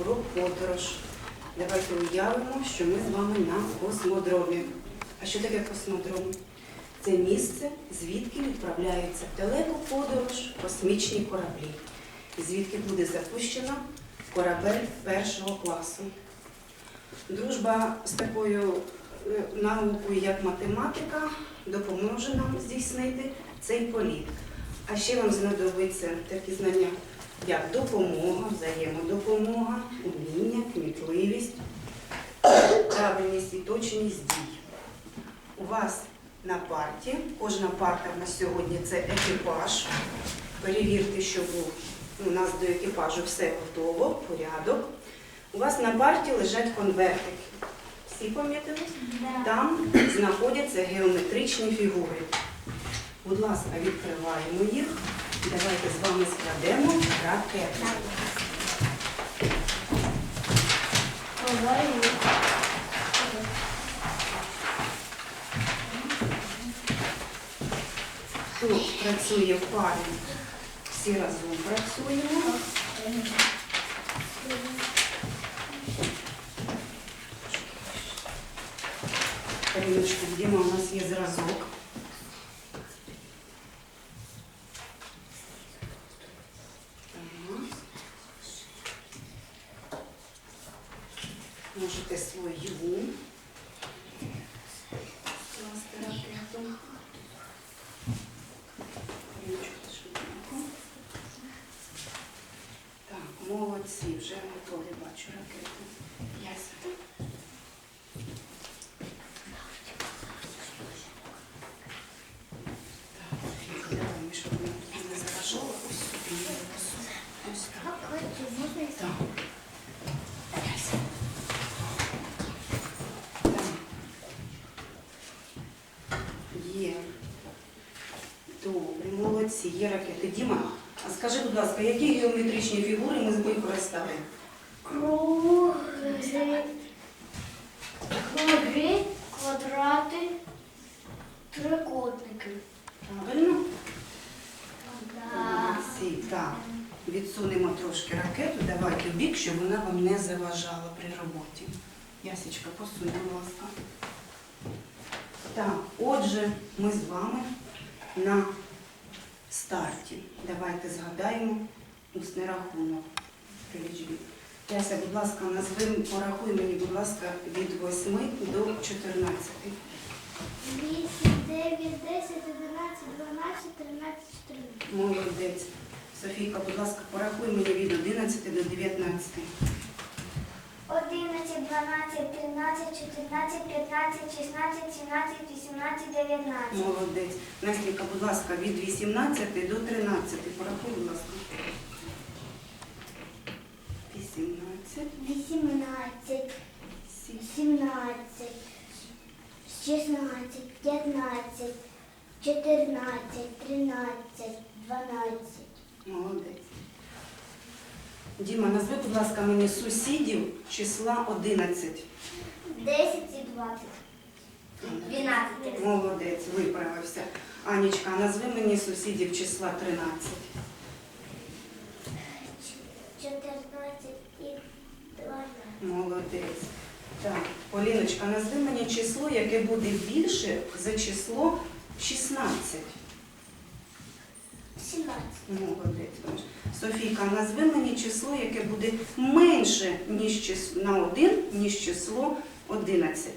урок подорож. Давайте уявимо, що ми з вами на космодромі. А що таке космодром? Це місце, звідки відправляються в далеку подорож космічні кораблі, звідки буде запущено корабель першого класу. Дружба з такою е, наукою, як математика, допоможе нам здійснити цей політ. А ще вам знадобиться такі знання, як допомога, взаємодопомога, уміння, кмітливість, правильність і точність дій. У вас на парті, кожна парта в нас сьогодні це екіпаж. Перевірте, що був у нас до екіпажу все готово, порядок. У вас на парті лежать конвертики. Всі пам'ятають? Там знаходяться геометричні фігури. Будь ласка, відкриваємо їх. Давайте з вами складемо ракету. Хто працює в парі? Всі разом працюємо. Тарілочку, Діма, у нас є зразок. Так. Можете свою скласти ракету. Тарілочку швиденько. Так, молодці, вже готові, бачу ракету. Ясно. Так, Софійка, давай, ми, щоб вона тобі не заважала. Ось сюди. Ось так. Так. Ясно. Так. Є. Добре, молодці, є ракети. Діма, а скажи, будь ласка, які геометричні фігури ми використали? Круги, круги, квадрати, трикутники. Правильно? Да. Так. Відсунемо трошки ракету, давайте в бік, щоб вона вам не заважала при роботі. Ясічка, посунь, будь ласка. Так, отже, ми з вами на. Давайте згадаємо усний рахунок при лічбі. Яся, будь ласка, назви, порахуй мені, будь ласка, від 8 до 14. 8, 9, 10, 11, 12, 13, 14. Молодець. Софійка, будь ласка, порахуй мені від 11 до 19. 11, 12, 13, 14, 15, 16, 17, 18, 19. Молодець. Настенька, будь ласка, від 18 до 13. Порахуй, будь ласка. 18, 18, сім- 17, 16, 15, 14, 13, 12. Молодець. Діма, назви, будь ласка, мені сусідів числа 11. 10 і 20. 12. Молодець, виправився. Анічка, назви мені сусідів числа 13. 14 і 12. Молодець. Так, Поліночка, назви мені число, яке буде більше за число 16. 17. Молодець. Софійка, назви мені число, яке буде менше ніж чис... на 1, ніж число 11.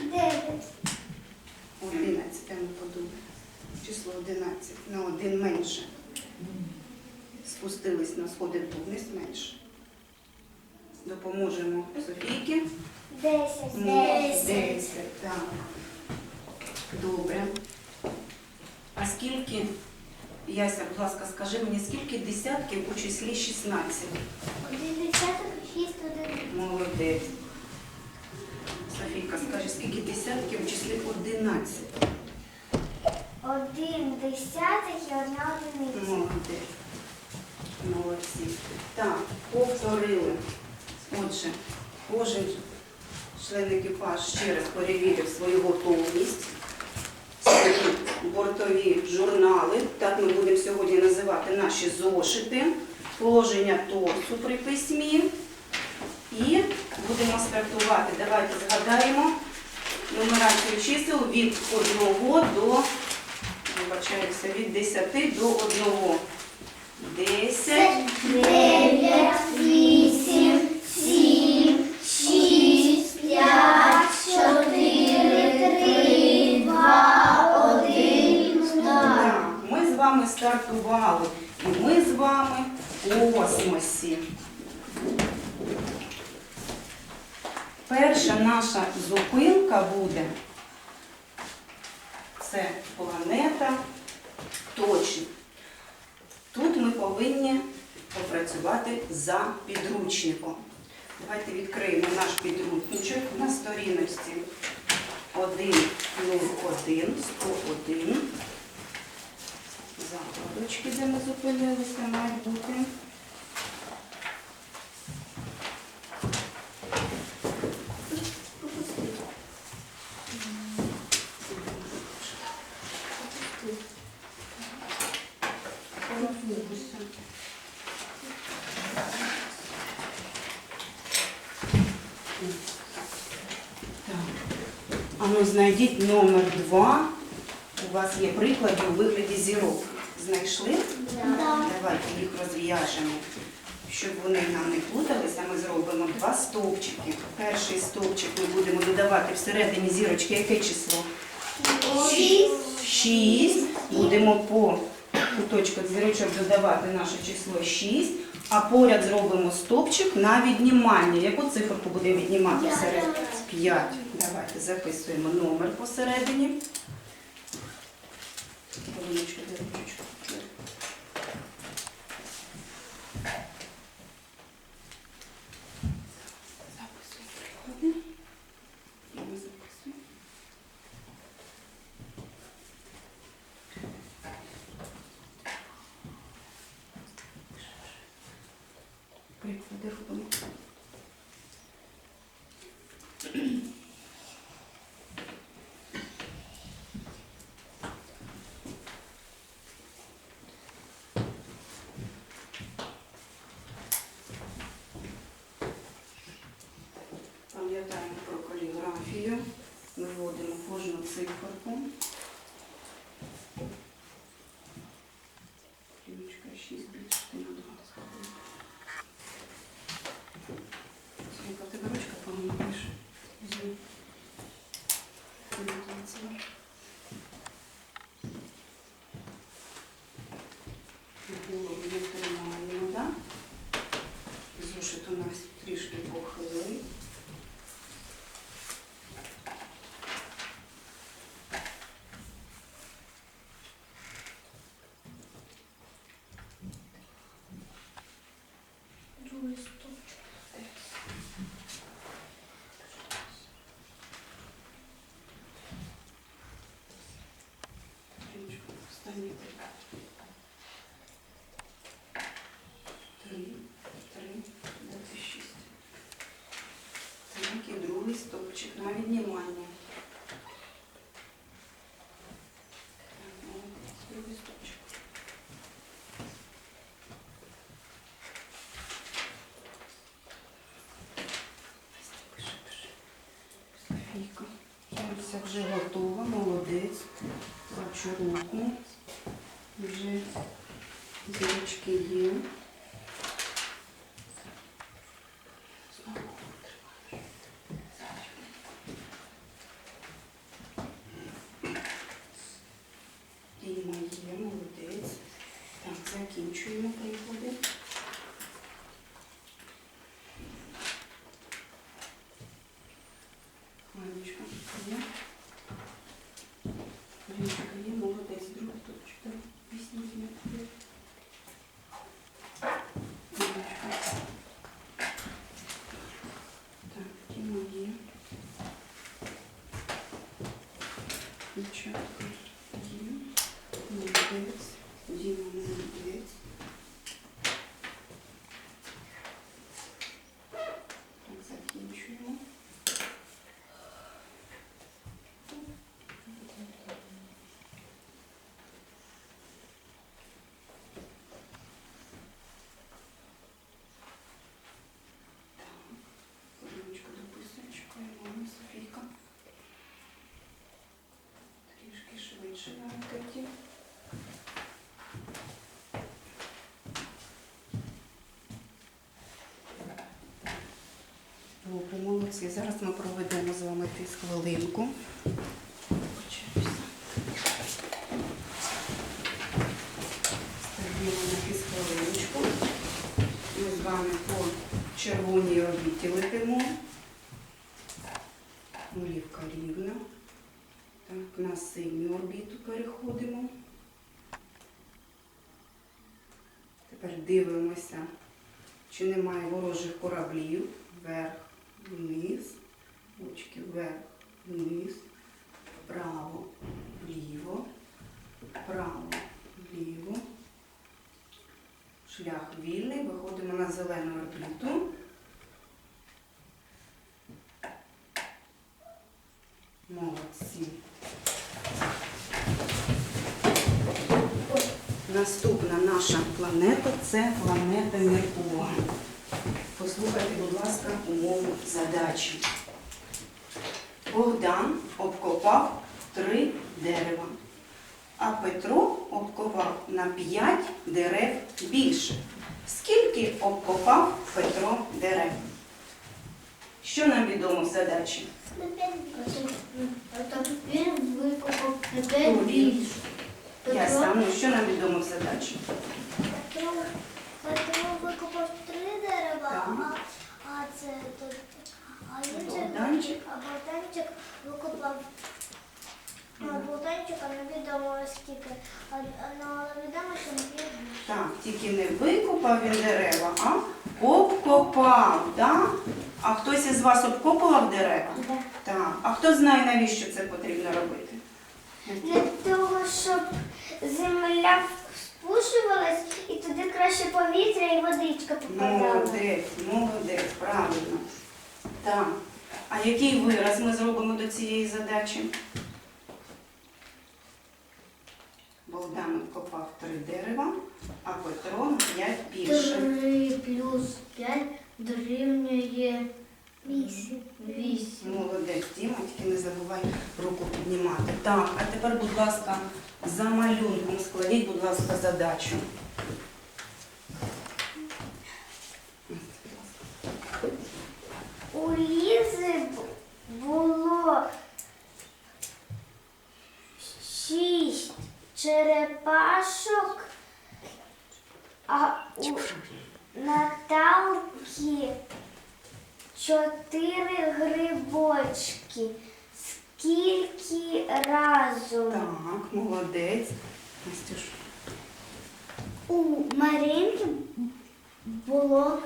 9. 11, там подумай. Число 11 на 1 менше. Спустились на сходи вниз менше. Допоможемо Софійки. 10. Десять, так. Добре. А скільки, Яся, будь ласка, скажи мені, скільки десятків у числі 16? 1 десяток, 6, 1. Молодець. Софійка, скажи, скільки десятків у числі 11? 1 десяток і 1 одиниця. Молодець. Молодці. Так, повторили. Отже, кожен член екіпаж ще раз перевірив свою готовність, приносити бортові журнали, так ми будемо сьогодні називати наші зошити, положення торсу при письмі. І будемо стартувати. Давайте згадаємо нумерацію чисел від 1 до вибачаюся, від 10 до 1. 10, 9, 8. Стартували, і ми з вами у космосі. Перша наша зупинка буде це планета точно. Тут ми повинні попрацювати за підручником. Давайте відкриємо наш підручничок на сторіночці 101, 101. Закладочки, де ми зупинилися, мають бути. Так. А ну знайдіть номер 2. У вас є приклади у вигляді зірок. Знайшли? Давайте їх розв'яжемо. Щоб вони нам не плуталися, ми зробимо два стовпчики. Перший стовпчик ми будемо додавати всередині зірочки яке число? Шість. 6. Будемо по куточку зірочок додавати наше число 6. А поряд зробимо стовпчик на віднімання. Яку циферку будемо віднімати всередині? 5. Давайте записуємо номер посередині. Хвилиночку, де ручечку? Записуємо приклади. І ми записуємо. Приклади робимо. Пам'ятаємо про каліграфію. Виводимо кожну циферку. Ключка 6 більше на 2 Скільки в тебе ручка, по-моєму, пише? Візьми. Дивіться. Голову не тримаємо, так? Зошит у нас трішки похилий. Другий стовпчик. Ручку встанет. Три, три, дати шість. Так, і другий стовпчик на віднімання. Так, молодець, другий стовпчик. Пиши, пиши. Софійка. Все вже готова, молодець. Бачу руку. Вже зірочки є. Діма є, молодець. Так, закінчуємо приклади. Манечка є. Річка є, молодець, другий стопчик. Так, вісніть мене. Манечка. Так, Діма є. Дівчатка є. Молодець. Діма молодець. Друзі, зараз ми проведемо з вами фіз хвилинку. Ставимо на фіз хвилиночку. Ми з вами по червоній орбіті летимо. Олівка рівна. Так, на синю орбіту переходимо. Тепер дивимося, чи немає ворожих кораблів. На зелену орбіту. Молодці. Наступна наша планета це планета Меркурій. Послухайте, будь ласка, умову задачі. Богдан обкопав три дерева, а Петро обкопав на п'ять дерев більше. Скільки обкопав Петро дерев? Що нам відомо в задачі? Він викопав більше. Ясно. Ну, що нам відомо в задачі? Петро, Петро викопав три дерева, Так. а, а це. А Богданчик. а Богданчик викопав. А невідомо скільки, ну, але відомо, що не більше. Так, тільки не викопав він дерева, а обкопав. Да? А хтось із вас обкопував дерева? Так. А хто знає, навіщо це потрібно робити? Для того, щоб земля спушувалась і туди краще повітря і водичка попадала. Молодець, молодець, правильно. Так. А який вираз ми зробимо до цієї задачі? Богдан обкопав три дерева, а Петро на п'ять більше. Три плюс п'ять дорівнює вісім. Вісім. Молодець, Діма, тільки не забувай руку піднімати. Так, а тепер, будь ласка, за малюнком складіть, будь ласка, задачу. У Лізи б- було шість черепашок, а у Наталки чотири грибочки. Скільки разом? Так, молодець. Настюш. У Маринки було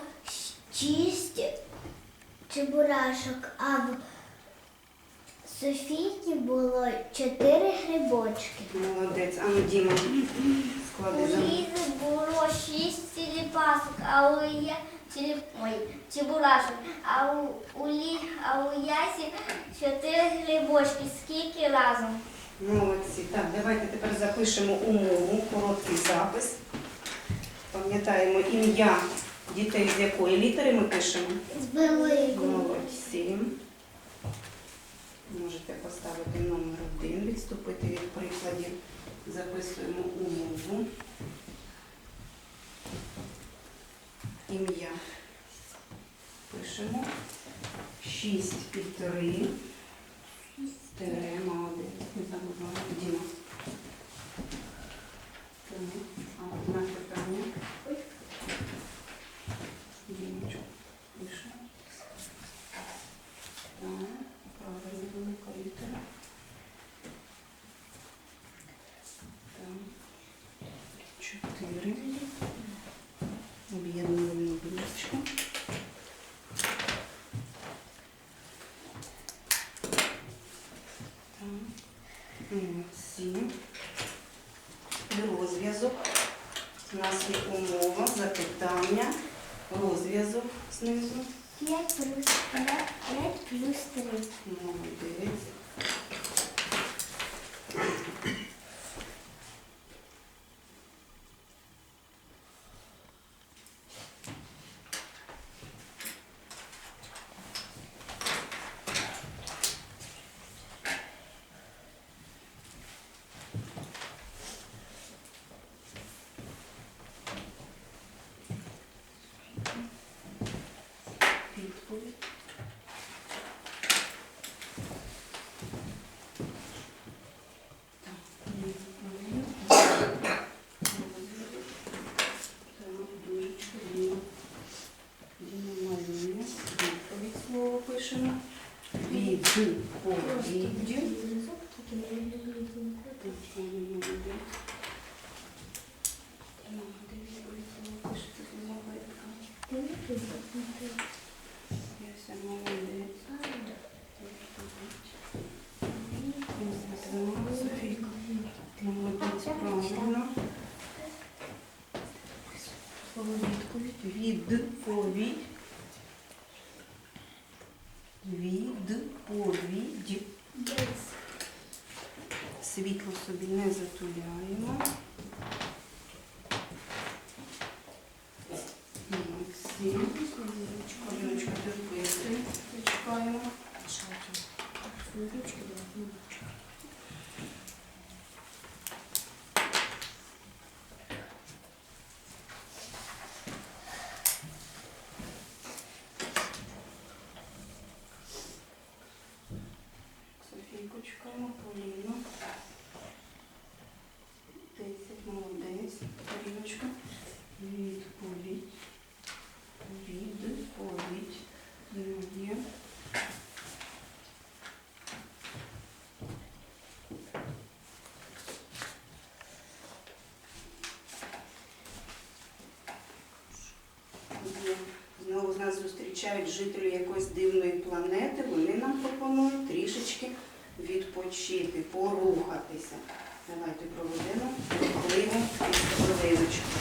шість чебурашок, а в Софійки було чотири грибочки. Молодець. А ну, Діма, склади за Лізи було шість телепасок, а у я. Ой, чебурашок, а у, у, Лі... а у Ясі чотири грибочки. Скільки разом? Молодці. Так, давайте тепер запишемо умову, короткий запис. Пам'ятаємо ім'я дітей, з якої літери ми пишемо. З великою. Молодці. Можете поставити номер один, відступити від прикладів. Записуємо умову. Ім'я. Пишемо. 6 і 3. Тере, молодець. Не забуваємо. Діма. А одне питання. Дімочку. Пишемо. Так, правильно, велика літера. Так. Чотири. Об'єднуємо білочку. Так. Молодці. І розв'язок. У нас є умова, запитання, розв'язок знизу. 5 плюс 5 плюс 3. Молодець. Іди. Я сама зустрічають жителі якоїсь дивної планети, вони нам пропонують трішечки відпочити, порухатися. Давайте проведемо хвилину, хвилиночку.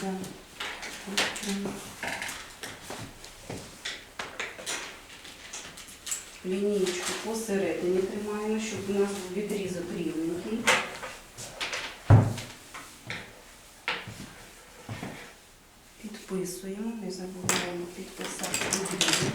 Да. Лінійку посередині тримаємо, щоб у нас був відрізок рівненький. Підписуємо, не забуваємо підписати відрізок.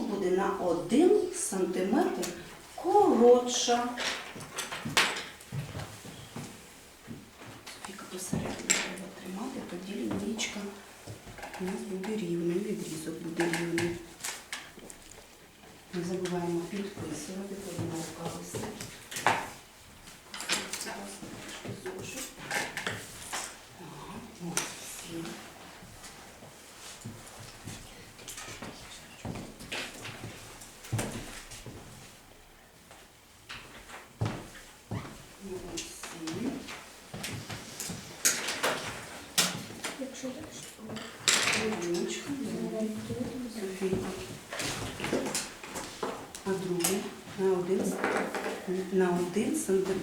буде на 1 сантиметр коротша. Тільки посередині треба тримати, тоді лінічка у нас буде рівна, відрізок буде рівний. Не забуваємо підписувати, подивимося.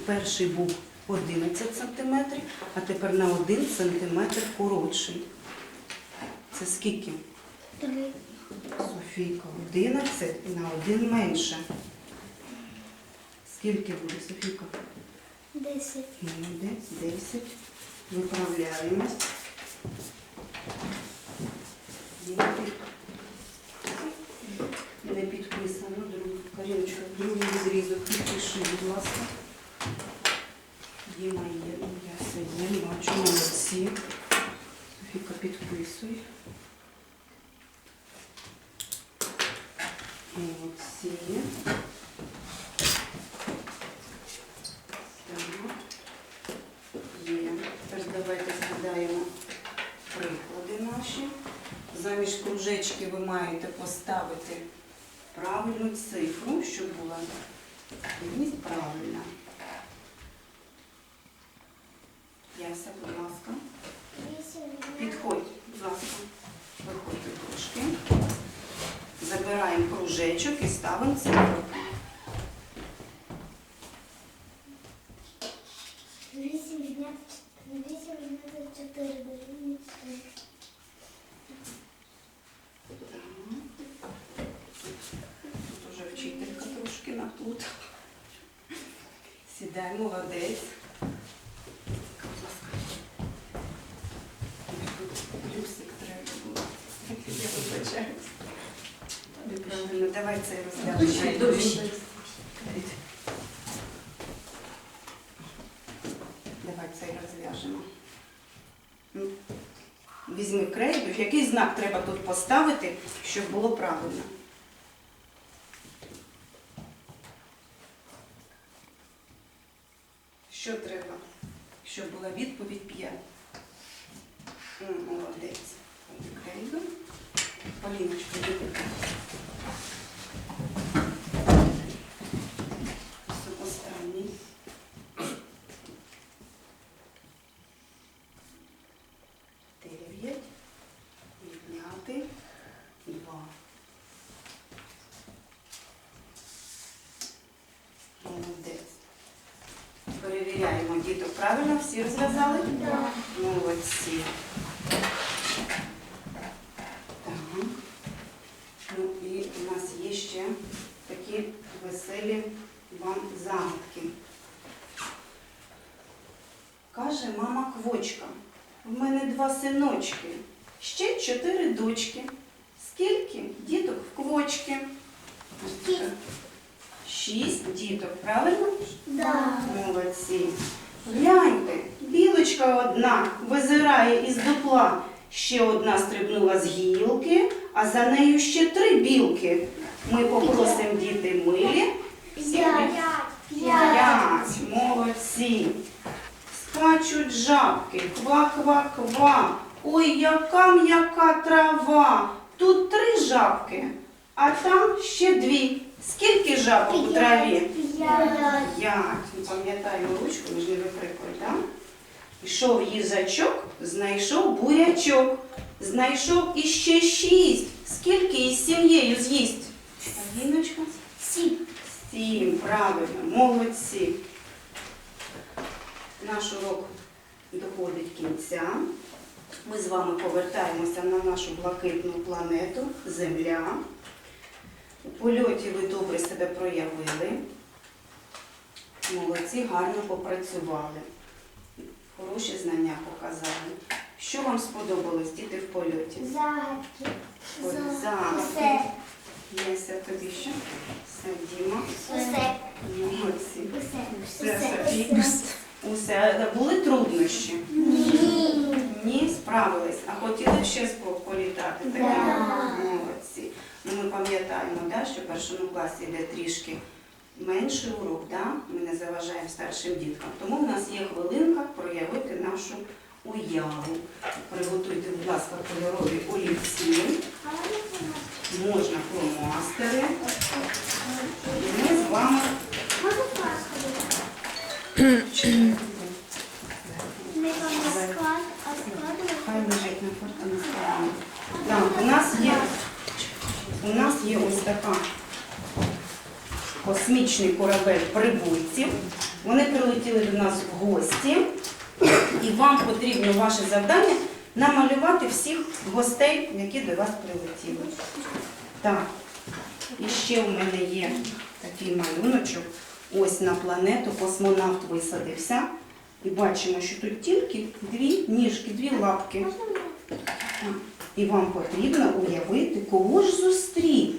Перший був 11 сантиметрів, а тепер на один сантиметр коротший. Це скільки? Три. Софійка, 11 і на один менше. Скільки буде, Софійка? Десять. Молодець, 10. Виправляємось. Не підписано. Другу. Каріночка, другий відрізок підпиши, будь ласка. Є, ну, я є, бачу, молодці. Софіка, підписуй. Молодці. Є. Тепер давайте згадаємо приклади наші. Замість кружечки ви маєте поставити правильну цифру, щоб була правильна. Яся, будь ласка. Вісім. Підходь, будь ласка. Виходьте трошки. Забираємо кружечок і ставимо цифру. Вісім відняти чотири. Вісім відняти чотири. дорівнює чотири. Тут уже вчителька трошки наплутала. Сідай, молодець. Будь ласка. Плюсик треба було. Я вибачаюсь. Неправильно, давай це розглянемо. Давай це розв'яжемо. М. Візьми крейду. Який знак треба тут поставити, щоб було правильно? Що треба, щоб була відповідь 5? Молодець. Поліночка, Перевіряємо діток. Правильно всі розв'язали? Так. Молодці. Так. Ну і у нас є ще такі веселі вам загадки. Каже мама квочка, в мене два синочки, ще чотири дочки. Скільки діток в квочки? Шість. Шість діток, правильно? Да. Молодці. Гляньте, білочка одна визирає із дупла. Ще одна стрибнула з гілки, а за нею ще три білки. Ми попросимо діти милі. П'ять. П'ять. Молодці. Скачуть жабки, ква-ква-ква. Ой, яка м'яка трава. Тут три жабки, а там ще дві. Скільки жабок у траві? П'ять. Ну, Пам'ятаємо ручку, ми ж не викрикуємо, так? Ішов їжачок, знайшов бурячок. Знайшов іще шість. Скільки із сім'єю з'їсть? Аліночка? Сім. Сім, правильно, молодці. Наш урок доходить кінця. Ми з вами повертаємося на нашу блакитну планету Земля. У польоті ви добре себе проявили. Молодці, гарно попрацювали. Хороші знання показали. Що вам сподобалось, діти, в польоті? Загадки. От загадки. Єся, тобі що? Все, Діма. Усе. Молодці. Усе. Все, Софійка. Усе. Були труднощі? Ні. Ні, справились. А хотіли б ще спо- політати? Так? Да. Молодці. Ну, ми пам'ятаємо, да, що в першому класі йде трішки менший урок, да? ми не заважаємо старшим діткам. Тому в нас є хвилинка проявити нашу уяву. Приготуйте, будь ласка, кольорові олівці, можна фломастери. І ми з вами Можна паску? Не склад, а Хай складувати. лежить на фортуні стороні. Так, у нас є, у нас є ось така космічний корабель прибульців. Вони прилетіли до нас в гості, і вам потрібно ваше завдання намалювати всіх гостей, які до вас прилетіли. Так, і ще у мене є такий малюночок. Ось на планету космонавт висадився. І бачимо, що тут тільки дві ніжки, дві лапки. І вам потрібно уявити, кого ж зустрів,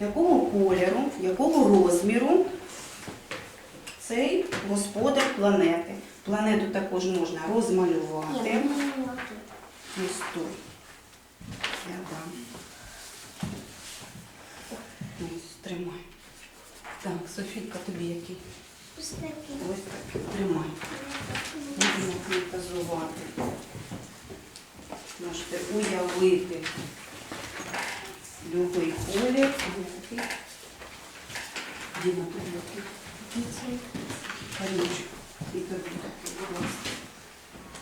якого кольору, якого розміру цей господар планети. Планету також можна розмалювати. Ось тут. Я дам. Ось, тримай. Так, Софійка, тобі який? Ось такий. Ось так. Тримай. Будемо фантазувати. Можете уявити любий колір. Діма, тобі який?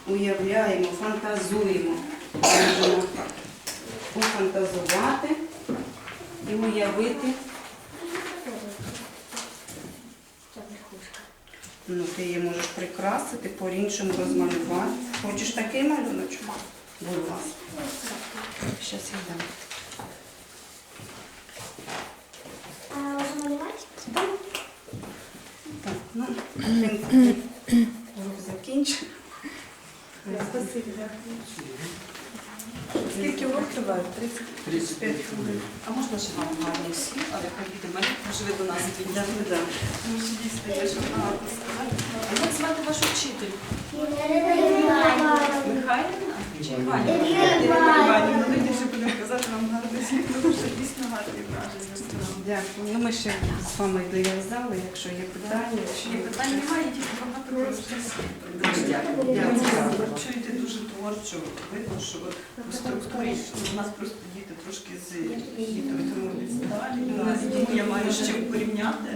Уявляємо, фантазуємо. Можемо пофантазувати і уявити. Ну, ти її можеш прикрасити, по-іншому розмалювати. Хочеш такий малюночок? Будь ласка. Зараз я дам. Він закінчив. Скільки урок триває? 35 хвилин. А можна ще вам гарні всі, але поїдемо, може ви до нас. Да. Тому що дійсно є що багато сказати. А як звати вашу вчитель? Михайлівна? Чи Іванівна? Іванівна. Ну, будемо казати вам гарно всіх, тому що дійсно гарні враження. Дякую. Ну, ми ще з вами дов'язали, якщо є питання. Якщо є питання, немає, тільки багато. Дуже дякую. Дякую. Дякую. Чуєте дуже творчо, видно, що от по структурі у нас просто діти трошки з дітою, тому відсталі. Тому я маю з чим порівняти.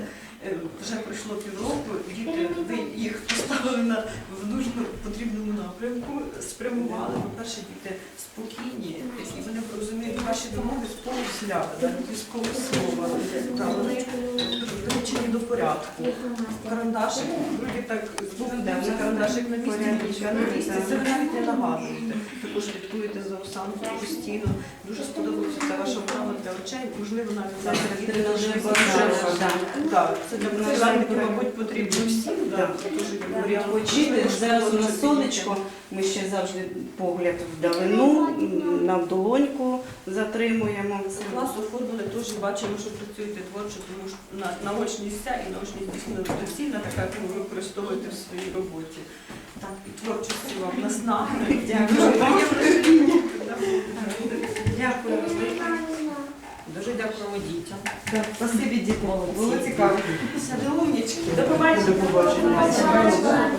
Е, Вже пройшло півроку, діти їх поставили на в нужну потрібному напрямку, спрямували. По-перше, діти спокійні, і вони розуміють ваші домови з полусляда, з полуслова. Та, Вони долучені до порядку. Карандашик, вроді так збоку карандашик на місці, ручка на місці. Це ви навіть не нагадуєте. Також слідкуєте за Оксанкою постійно. Дуже сподобалася ця ваша вправа для очей. Можливо, навіть завтра Тренажер. Так, це для Тренажер мабуть, потрібно всім. Можливо, зараз у нас сонечко. Ми ще завжди погляд вдалину, на долоньку затримуємо. Клас оформили, теж бачимо, що працюєте творчо, тому що на, наочність вся і наочність дійсно доцільна, така, яку ви використовуєте в своїй роботі. Так, і творчості вам наснаги. Дякую. Дякую. Дуже дякуємо дітям. Так, спасибі, діти. Було цікаво. Все, умнічки. До побачення. До побачення. До побачення.